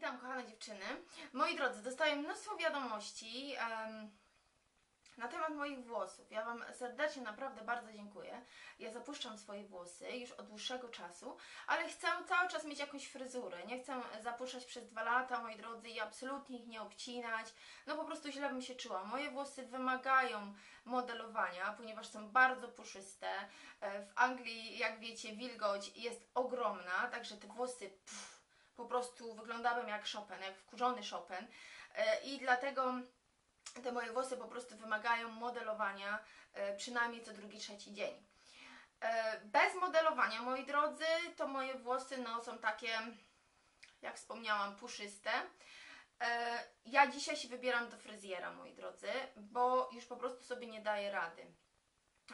Witam kochane dziewczyny. Moi drodzy, dostaję mnóstwo wiadomości em, na temat moich włosów. Ja Wam serdecznie naprawdę bardzo dziękuję. Ja zapuszczam swoje włosy już od dłuższego czasu, ale chcę cały czas mieć jakąś fryzurę. Nie chcę zapuszczać przez dwa lata, moi drodzy, i absolutnie ich nie obcinać. No po prostu źle bym się czuła. Moje włosy wymagają modelowania, ponieważ są bardzo puszyste. E, W Anglii, jak wiecie, wilgoć jest ogromna, także te włosy... Pff, po prostu wyglądałem jak Chopin, jak wkurzony Chopin E, i dlatego te moje włosy po prostu wymagają modelowania e, przynajmniej co drugi, trzeci dzień. E, Bez modelowania, moi drodzy, to moje włosy no, są takie, jak wspomniałam, puszyste. Ja dzisiaj się wybieram do fryzjera, moi drodzy, bo już po prostu sobie nie daję rady.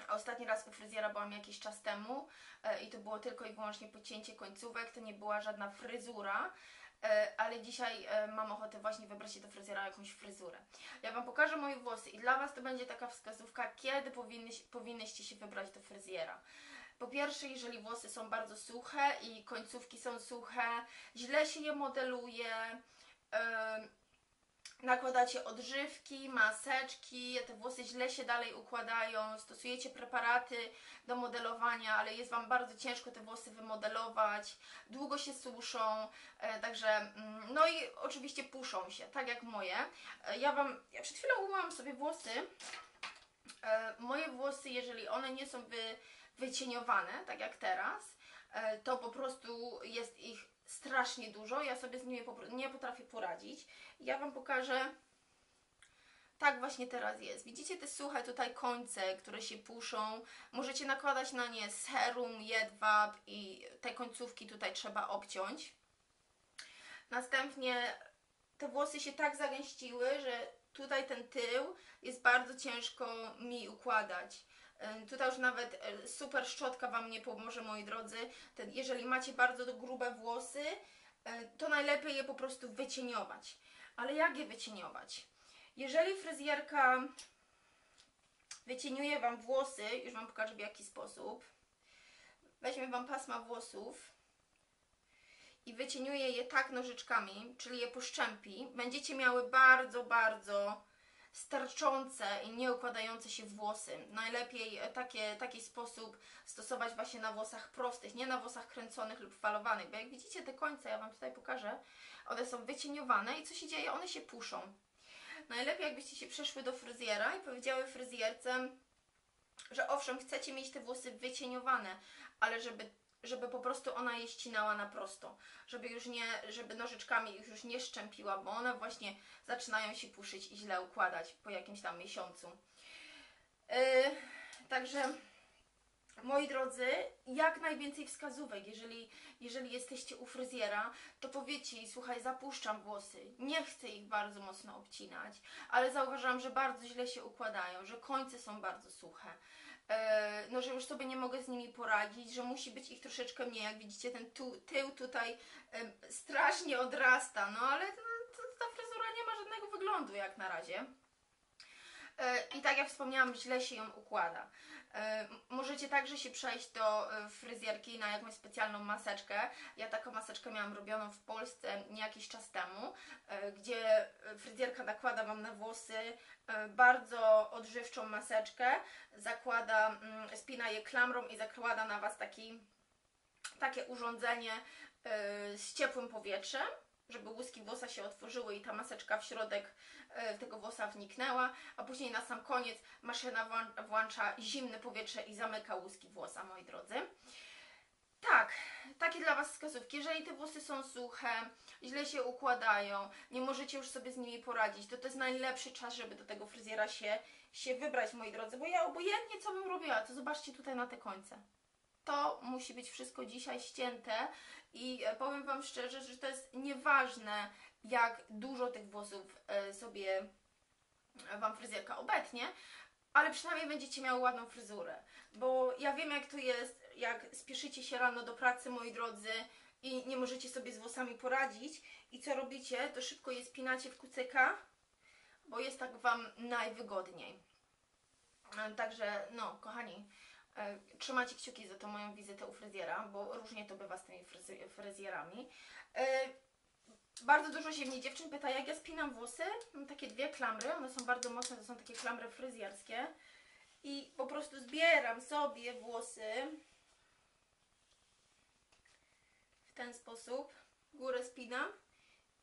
Ostatni raz u fryzjera byłam jakiś czas temu e, i to było tylko i wyłącznie pocięcie końcówek, to nie była żadna fryzura, e, ale dzisiaj e, mam ochotę właśnie wybrać się do fryzjera jakąś fryzurę. Ja Wam pokażę moje włosy i dla Was to będzie taka wskazówka, kiedy powinny, powinnyście się wybrać do fryzjera. Po pierwsze, jeżeli włosy są bardzo suche i końcówki są suche, źle się je modeluje, nakładacie odżywki, maseczki, te włosy źle się dalej układają, stosujecie preparaty do modelowania, ale jest Wam bardzo ciężko te włosy wymodelować, długo się suszą, e, także mm, no i oczywiście puszą się, tak jak moje. E, ja Wam, ja przed chwilą umyłam sobie włosy, e, moje włosy, jeżeli one nie są wy, wycieniowane, tak jak teraz, to po prostu jest ich strasznie dużo. Ja sobie z nimi nie potrafię poradzić. Ja Wam pokażę. Tak właśnie teraz jest. Widzicie te suche tutaj końce, które się puszą. Możecie nakładać na nie serum, jedwab i te końcówki tutaj trzeba obciąć. Następnie te włosy się tak zagęściły, że tutaj ten tył jest bardzo ciężko mi układać. Tutaj już nawet e, super szczotka Wam nie pomoże, moi drodzy. Jeżeli macie bardzo grube włosy, e, to najlepiej je po prostu wycieniować. Ale jak je wycieniować? Jeżeli fryzjerka wycieniuje Wam włosy, już Wam pokażę w jaki sposób. Weźmie Wam pasma włosów i wycieniuje je tak nożyczkami, czyli je poszczępi, będziecie miały bardzo, bardzo starczące i nie układające się włosy. Najlepiej takie, taki sposób stosować właśnie na włosach prostych, nie na włosach kręconych lub falowanych, bo jak widzicie te końce, ja Wam tutaj pokażę, one są wycieniowane i co się dzieje? One się puszą. Najlepiej jakbyście się przeszły do fryzjera i powiedziały fryzjerce, że owszem, chcecie mieć te włosy wycieniowane, ale żeby, żeby po prostu ona je ścinała na prosto, żeby już nie, żeby nożyczkami ich już nie szczępiła, bo one właśnie zaczynają się puszyć i źle układać po jakimś tam miesiącu. Yy, także moi drodzy, jak najwięcej wskazówek, jeżeli, jeżeli jesteście u fryzjera, to powiedzcie jej, słuchaj, zapuszczam włosy, nie chcę ich bardzo mocno obcinać, ale zauważyłam, że bardzo źle się układają, że końce są bardzo suche, no, że już sobie nie mogę z nimi poradzić, że musi być ich troszeczkę mniej, jak widzicie, ten tu, tył tutaj strasznie odrasta, no ale ta fryzura nie ma żadnego wyglądu jak na razie. E, I tak jak wspomniałam, źle się ją układa. E, Możecie także się przejść do e, fryzjerki na jakąś specjalną maseczkę. Ja taką maseczkę miałam robioną w Polsce jakiś czas temu, gdzie fryzjerka nakłada Wam na włosy bardzo odżywczą maseczkę, zakłada, mm, spina je klamrą i zakłada na Was taki, takie urządzenie z ciepłym powietrzem żeby łuski włosa się otworzyły i ta maseczka w środek e, tego włosa wniknęła, a później na sam koniec maszyna włą- włącza zimne powietrze i zamyka łuski włosa, moi drodzy. Tak, takie dla Was wskazówki. Jeżeli te włosy są suche, źle się układają, nie możecie już sobie z nimi poradzić, to to jest najlepszy czas, żeby do tego fryzjera się, się wybrać, moi drodzy, bo ja obojętnie co bym robiła, to zobaczcie tutaj na te końce to musi być wszystko dzisiaj ścięte i e, powiem Wam szczerze, że to jest nieważne, jak dużo tych włosów e, sobie Wam fryzjerka obetnie, ale przynajmniej będziecie miały ładną fryzurę. Bo ja wiem, jak to jest, jak spieszycie się rano do pracy, moi drodzy, i nie możecie sobie z włosami poradzić. I co robicie? To szybko je spinacie w kucyka, bo jest tak Wam najwygodniej. E, Także, no, kochani, e, trzymajcie kciuki za tą moją wizytę u fryzjera, bo różnie to bywa z tymi fryzjerami. E, Bardzo dużo się mnie dziewczyn pyta, jak ja spinam włosy. Mam takie dwie klamry, one są bardzo mocne, to są takie klamry fryzjerskie. I po prostu zbieram sobie włosy w ten sposób. Górę spinam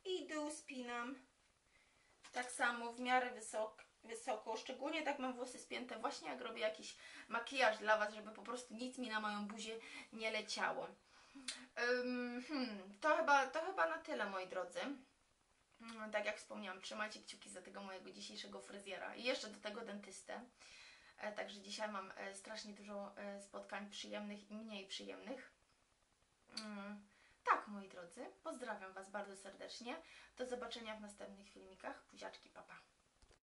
i dół spinam. Tak samo w miarę wysok, wysoko. Szczególnie tak mam włosy spięte właśnie jak robię jakiś makijaż dla Was, żeby po prostu nic mi na moją buzię nie leciało. Hmm, to, chyba, to chyba na tyle, moi drodzy. Mm, Tak jak wspomniałam, trzymajcie kciuki za tego mojego dzisiejszego fryzjera i jeszcze do tego dentystę. E, Także dzisiaj mam e, strasznie dużo e, spotkań przyjemnych i mniej przyjemnych. Mm, Tak, moi drodzy, pozdrawiam Was bardzo serdecznie. Do zobaczenia w następnych filmikach. Buziaczki, papa.